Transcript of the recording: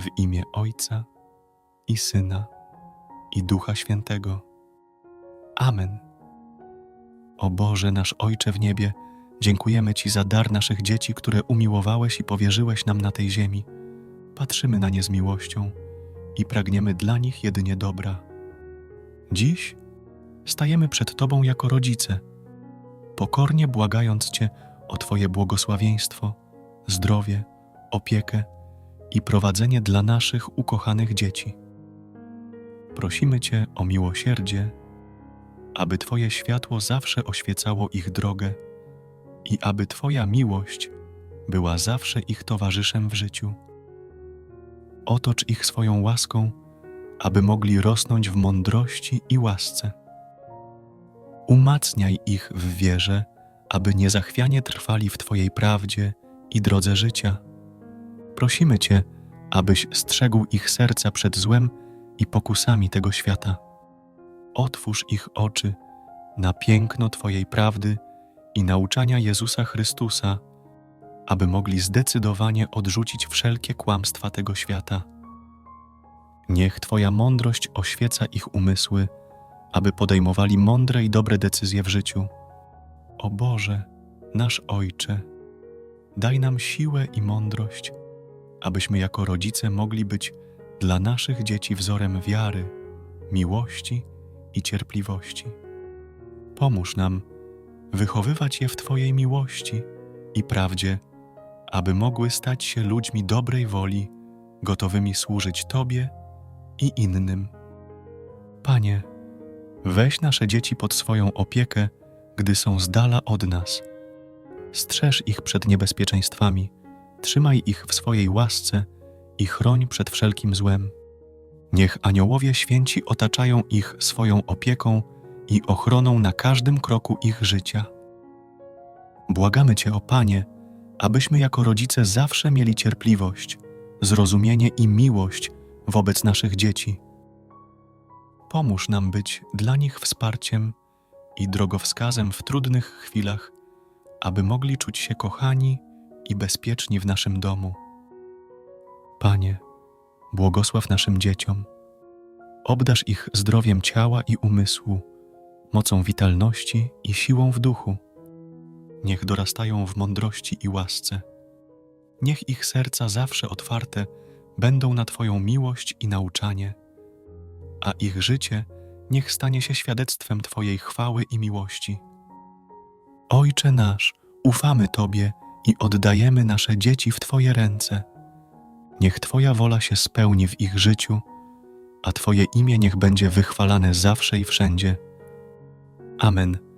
W imię Ojca i Syna i Ducha Świętego. Amen. O Boże, nasz Ojcze w niebie, dziękujemy Ci za dar naszych dzieci, które umiłowałeś i powierzyłeś nam na tej ziemi. Patrzymy na nie z miłością i pragniemy dla nich jedynie dobra. Dziś stajemy przed Tobą jako rodzice, pokornie błagając Cię o Twoje błogosławieństwo, zdrowie, opiekę i prowadzenie dla naszych ukochanych dzieci. Prosimy Cię o miłosierdzie, aby Twoje światło zawsze oświecało ich drogę i aby Twoja miłość była zawsze ich towarzyszem w życiu. Otocz ich swoją łaską, aby mogli rosnąć w mądrości i łasce. Umacniaj ich w wierze, aby niezachwianie trwali w Twojej prawdzie i drodze życia. Prosimy Cię, abyś strzegł ich serca przed złem i pokusami tego świata. Otwórz ich oczy na piękno Twojej prawdy i nauczania Jezusa Chrystusa, aby mogli zdecydowanie odrzucić wszelkie kłamstwa tego świata. Niech Twoja mądrość oświeca ich umysły, aby podejmowali mądre i dobre decyzje w życiu. O Boże, nasz Ojcze, daj nam siłę i mądrość, abyśmy jako rodzice mogli być dla naszych dzieci wzorem wiary, miłości i cierpliwości. Pomóż nam wychowywać je w Twojej miłości i prawdzie, aby mogły stać się ludźmi dobrej woli, gotowymi służyć Tobie i innym. Panie, weź nasze dzieci pod swoją opiekę, gdy są z dala od nas. Strzeż ich przed niebezpieczeństwami, trzymaj ich w swojej łasce i chroń przed wszelkim złem. Niech aniołowie święci otaczają ich swoją opieką i ochroną na każdym kroku ich życia. Błagamy Cię, o Panie, abyśmy jako rodzice zawsze mieli cierpliwość, zrozumienie i miłość wobec naszych dzieci. Pomóż nam być dla nich wsparciem i drogowskazem w trudnych chwilach, aby mogli czuć się kochani i bezpieczni w naszym domu. Panie, błogosław naszym dzieciom. Obdarz ich zdrowiem ciała i umysłu, mocą witalności i siłą w duchu. Niech dorastają w mądrości i łasce. Niech ich serca zawsze otwarte będą na Twoją miłość i nauczanie, a ich życie niech stanie się świadectwem Twojej chwały i miłości. Ojcze nasz, ufamy Tobie i oddajemy nasze dzieci w Twoje ręce. Niech Twoja wola się spełni w ich życiu, a Twoje imię niech będzie wychwalane zawsze i wszędzie. Amen.